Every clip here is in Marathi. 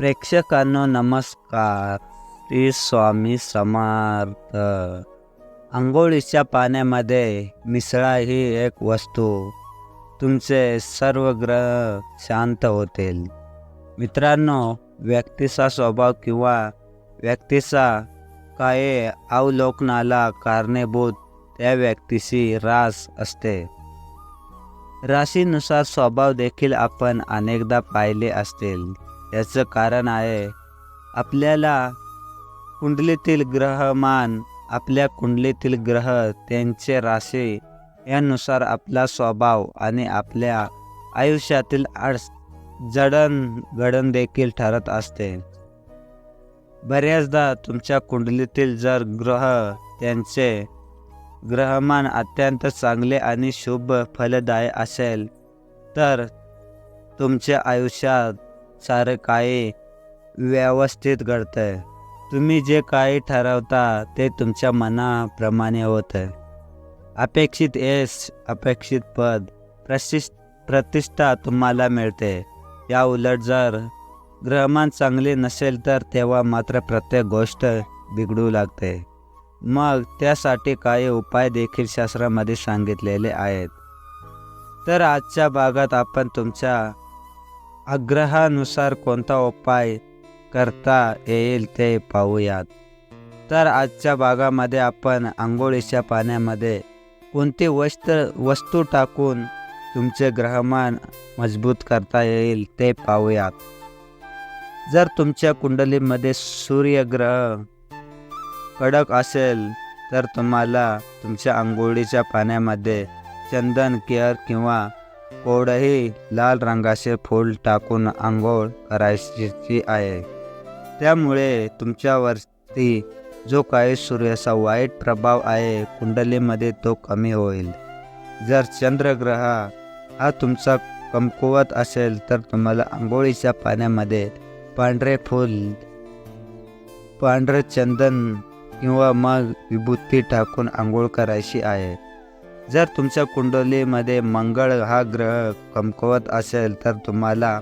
प्रेक्षकांनो नमस्कार. श्री स्वामी समर्थ. आंघोळीच्या पाण्यामध्ये मिसळा ही एक वस्तू. तुमचे सर्व ग्रह शांत होतील. मित्रांनो व्यक्तीचा स्वभाव किंवा व्यक्तीचा काही अवलोकनाला कारणीभूत त्या व्यक्तीशी रास असते. राशीनुसार स्वभाव देखील आपण अनेकदा पाहिले असतील. याचं कारण आहे आपल्याला कुंडलीतील ग्रहमान आपल्या कुंडलीतील ग्रह त्यांचे राशी यानुसार आपला स्वभाव आणि आपल्या आयुष्यातील अडस जडणघडण देखील ठरत असते. बऱ्याचदा तुमच्या कुंडलीतील जर ग्रह त्यांचे ग्रहमान अत्यंत चांगले आणि शुभ फलदायी असेल तर तुमच्या आयुष्यात सारं काही व्यवस्थित घडतंय. तुम्ही जे काही ठरवता ते तुमच्या मनाप्रमाणे होतं अपेक्षित यश अपेक्षित पद प्रशिष प्रतिष्ठा तुम्हाला मिळते. या उलट जर ग्रहमान चांगले नसेल तर तेव्हा मात्र प्रत्येक गोष्ट बिघडू लागते. मग त्यासाठी काही उपाय देखील शास्त्रामध्ये सांगितलेले आहेत. तर आजच्या भागात आपण तुमच्या आग्रहानुसार कोणता उपाय करता येईल ते पाहूयात. तर आजच्या भागामध्ये आपण आंघोळीच्या पाण्यामध्ये कोणती वस्त्र वस्तू टाकून तुमचे ग्रहमान मजबूत करता येईल ते पाहूयात. जर तुमच्या कुंडलीमध्ये सूर्यग्रह कडक असेल तर तुम्हाला तुमच्या आंघोळीच्या पाण्यामध्ये चंदन केअर किंवा कोडही लाल रंगाचे फूल टाकून आंघोळ करायची आहे. त्यामुळे तुमच्यावरती जो काही सूर्याचा वाईट प्रभाव आहे कुंडलीमध्ये तो कमी होईल. जर चंद्रग्रह हा तुमचा कमकुवत असेल तर तुम्हाला आंघोळीच्या पाण्यामध्ये पांढरे फूल पांढरे चंदन किंवा मग विभूती टाकून आंघोळ करायची आहे. जर तुमच्या कुंडलीमध्ये मंगळ हा ग्रह कमकुवत असेल तर तुम्हाला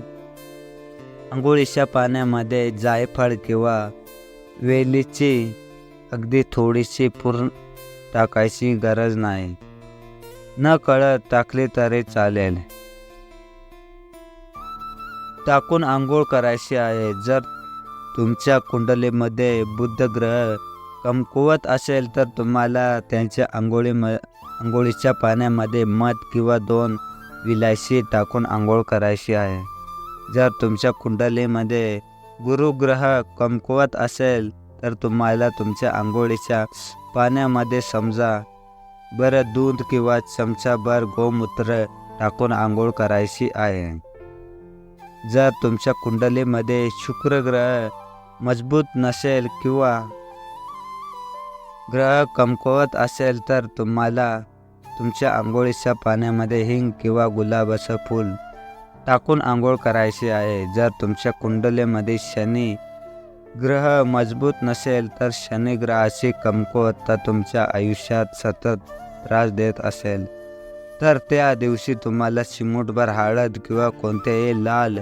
आंघोळीच्या पाण्यामध्ये जायफळ किंवा वेलीची अगदी थोडीशी पूर्ण टाकायची गरज नाही. न कळत टाकली तरी चालेल. टाकून आंघोळ करायची आहे. जर तुमच्या कुंडलीमध्ये बुद्ध ग्रह कमकुवत असेल तर तुम्हाला त्यांच्या आंघोळी आंघोळीच्या पाण्यामध्ये मध किंवा दोन विलायशी टाकून आंघोळ करायची आहे. जर तुमच्या कुंडलीमध्ये गुरुग्रह कमकुवत असेल तर तुम्हाला तुमच्या आंघोळीच्या पाण्यामध्ये समजा बरं दूध किंवा चमचाभर गोमूत्र टाकून आंघोळ करायची आहे. जर तुमच्या कुंडलीमध्ये शुक्रग्रह मजबूत नसेल किंवा ग्रह कमकुवत असेल तर तुम्हाला तुमच्या आंघोळीच्या पाण्यामध्ये हिंग किंवा गुलाबाचं फूल टाकून आंघोळ करायची आहे. जर तुमच्या कुंडलीमध्ये शनी ग्रह मजबूत नसेल तर शनी ग्रहाची कमकुवतता तुमच्या आयुष्यात सतत त्रास देत असेल. तर त्या दिवशी तुम्हाला चिमूटभर हळद किंवा कोणतेही लाल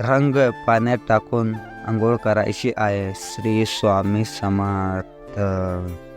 रंग पाण्यात टाकून आंघोळ करायची आहे. श्री स्वामी समर्थ. Uh.